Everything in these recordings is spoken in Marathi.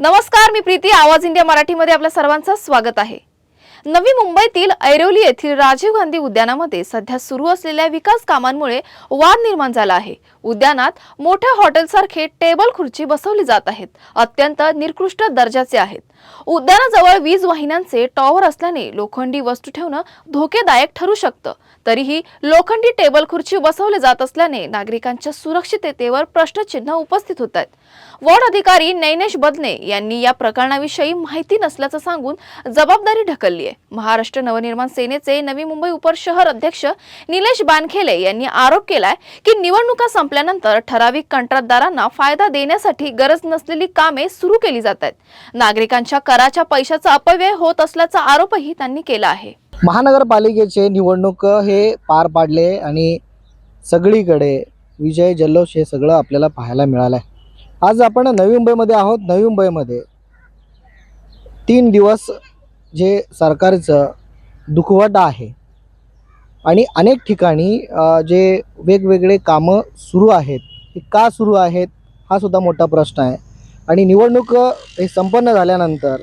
नमस्कार मी प्रीती. आवाज इंडिया मराठीमध्ये आपल्या सर्वांचं स्वागत आहे. नवी मुंबईतील ऐरोली येथील राजीव गांधी उद्यानामध्ये सध्या सुरू असलेल्या विकास कामांमुळे वाद निर्माण झाला आहे. उद्यानात मोठ्या हॉटेलसारखे टेबल खुर्ची बसवली जात आहेत. अत्यंत निकृष्ट दर्जाचे आहेत. उद्यानाजवळ वीज वाहिन्यांचे टॉवर असल्याने लोखंडी वस्तू ठेवणं धोकेदायक ठरू शकतं. तरीही लोखंडी टेबल खुर्ची बसवले जात असल्याने नागरिकांच्या सुरक्षिततेवर प्रश्नचिन्ह उपस्थित होत आहेत. वॉर्ड अधिकारी नैनेश बदने यांनी या प्रकरणाविषयी माहिती नसल्याचं सांगून जबाबदारी ढकलली आहे महाराष्ट्र नवनिर्माण सेनेचे नवी मुंबई उपर शहर अध्यक्ष निलेश बानखेले यांनी आरोप केलाय की निवडणुका संपल्यानंतर ठराविक कंत्राटदारांना फायदा देण्यासाठी गरज नसलेली कामे सुरू केली जात आहेत नागरिकांच्या कराच्या पैशाचा अपव्यय होत असल्याचा आरोपही त्यांनी केला आहे. महानगरपालिकेचे निवडणूक हे पार पाडले आणि सगळीकडे विजय जल्लोष हे सगळं आपल्याला पाहायला मिळालं आहे आज आपण नवी मुंबईमध्ये आहोत. नवी मुंबईमध्ये तीन दिवस जे सरकारचं दुखवटा आहे. आणि अनेक ठिकाणी जे वेगवेगळे कामं सुरू आहेत. ते का सुरू आहेत हा सुद्धा मोठा प्रश्न आहे. आणि निवडणूक हे संपन्न झाल्यानंतर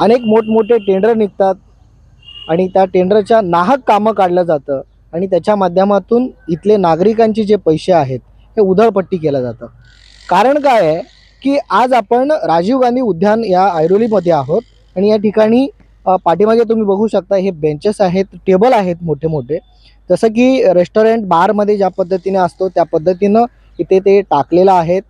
अनेक मोठमोठे टेंडर निघतात. आणि त्या टेंडरच्या नाहक कामं काढलं जातं. आणि त्याच्या माध्यमातून इथले नागरिकांचे जे पैसे आहेत हे उधळपट्टी केलं जातं. कारण काय आहे की आज आपण राजीव गांधी उद्यान या ऐरोलीमध्ये आहोत. आणि या ठिकाणी पाठीमागे तुम्ही बघू शकता हे बेंचेस आहेत टेबल आहेत मोठे मोठे जसं की रेस्टॉरंट बारमध्ये ज्या पद्धतीने असतो त्या पद्धतीनं इथे ते टाकलेलं आहेत.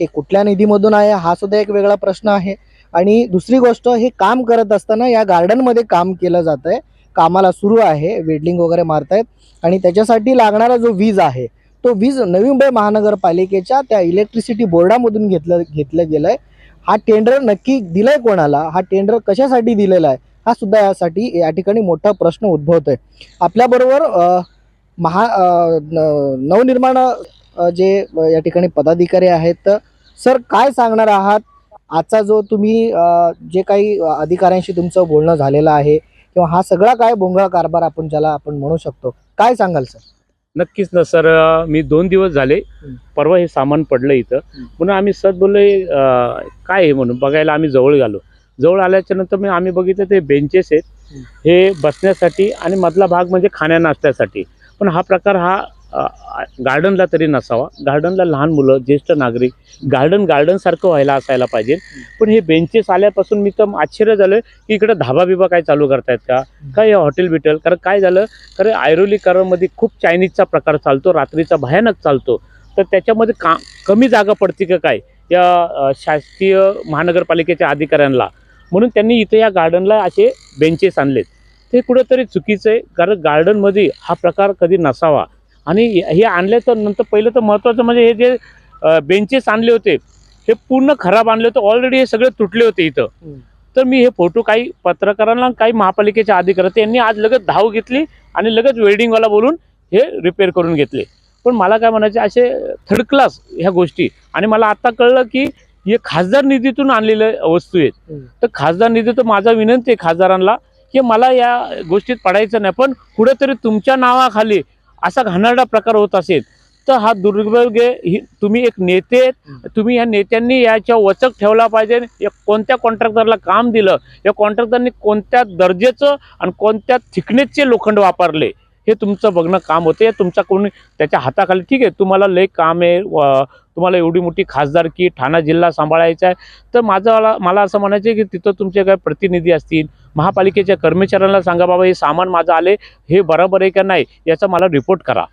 हे कुठल्या निधीमधून आहे हा सुद्धा एक वेगळा प्रश्न आहे. आणि दुसरी गोष्ट हे काम करत असताना या गार्डनमध्ये काम केलं जात आहे कामाला सुरू आहे वेल्डिंग वगैरे मारतायत. आणि त्याच्यासाठी लागणारा जो वीज आहे तो वीज नवी मुंबई महानगरपालिकेच्या त्या इलेक्ट्रिसिटी बोर्डामधून घेतलं घेतलं गेलं आहे हा टेंडर नक्की दिलाय कोणाला? हा टेंडर कशासाठी दिलेला आहे? हा सुद्धा यासाठी या ठिकाणी मोठा प्रश्न उद्भवतोय. आपल्याबरोबर महा न- नवनिर्माण जे या ठिकाणी पदाधिकारी आहेत सर काय सांगणार आहात? आजचा जो तुम्ही जे काही अधिकाऱ्यांशी तुमचं बोलणं झालेलं आहे किंवा हा सगळा काय बोंगळा कारभार आपण ज्याला आपण म्हणू शकतो काय सांगाल सर? नक्कीच ना सर मी दोन दिवस झाले. परवा हे सामान पडलं इथं. पुन्हा आम्ही सर बोलले काय आहे म्हणून बघायला आम्ही जवळ गेलो जवळ आल्याच्यानंतर मी आम्ही बघितलं ते बेंचेस आहेत हं. हे बसण्यासाठी आणि मधला भाग म्हणजे खाण्या नाश्त्यासाठी पण हा प्रकार हा गार्डनला तरी नसावा. गार्डनला लहान मुलं ज्येष्ठ नागरिक गार्डन गार्डनसारखं व्हायला असायला पाहिजे. पण हे बेंचेस आल्यापासून मी तर आश्चर्य झालं की इकडं धाबा बिबा काय चालू करतायत का? काय हॉटेल बिटेल कारण काय झालं? कारण ऐरोलीकरांमध्ये खूप चायनीजचा प्रकार चालतो रात्रीचा भयानक चालतो. तर त्याच्यामध्ये का कमी जागा पडते का काय? या शासकीय महानगरपालिकेच्या अधिकाऱ्यांना. म्हणून त्यांनी इथे या गार्डनला असे बेंचेस आणलेत. ते कुठंतरी चुकीचं आहे. कारण गार्डनमध्ये हा प्रकार कधी नसावा. आणि हे आणले तर नंतर पहिलं तर महत्त्वाचं म्हणजे हे जे बेंचेस आणले होते हे पूर्ण खराब आणले होते. ऑलरेडी हे सगळे तुटले होते इथं. तर मी हे फोटो काही पत्रकारांना काही महापालिकेच्या अधिकारी त्यांनी आज लगेच धाव घेतली आणि लगेच वेल्डिंगवाला बोलून हे रिपेअर करून घेतले. पण मला काय म्हणायचे असे थर्ड क्लास ह्या गोष्टी. आणि मला आता कळलं की हे खासदार निधीतून आणलेल्या वस्तू आहेत. तर खासदार निधी तर माझा विनंती आहे खासदारांना की मला या गोष्टीत पडायचं नाही. पण कुठेतरी तुमच्या नावाखाली असा घाणेरडा प्रकार होत असेल तर हा दुर्भाग्य ही तुम्ही एक नेते तुम्ही या नेत्यांनी याच्या वचक ठेवला पाहिजे. या कोणत्या कॉन्ट्रॅक्टरला काम दिलं या कॉन्ट्रॅक्टरनी कोणत्या दर्जेचं आणि कोणत्या थिकनेसचे लोखंड वापरले? हे तुमचं बघणं काम होते. तुमचा कोणी त्याच्या हाताखाली ठीक आहे तुम्हाला लय काम आहे तुम्हाला एवढी मोठी खासदारकी ठाणा जिल्हा सांभाळायचा आहे. तर माझं मला मला असं म्हणायचं आहे की तिथं तुमचे काय प्रतिनिधी असतील महापालिकेच्या कर्मचाऱ्यांना सांगा बाबा हे सामान माझं आले हे बरोबर आहे का नाही याचा मला रिपोर्ट करा.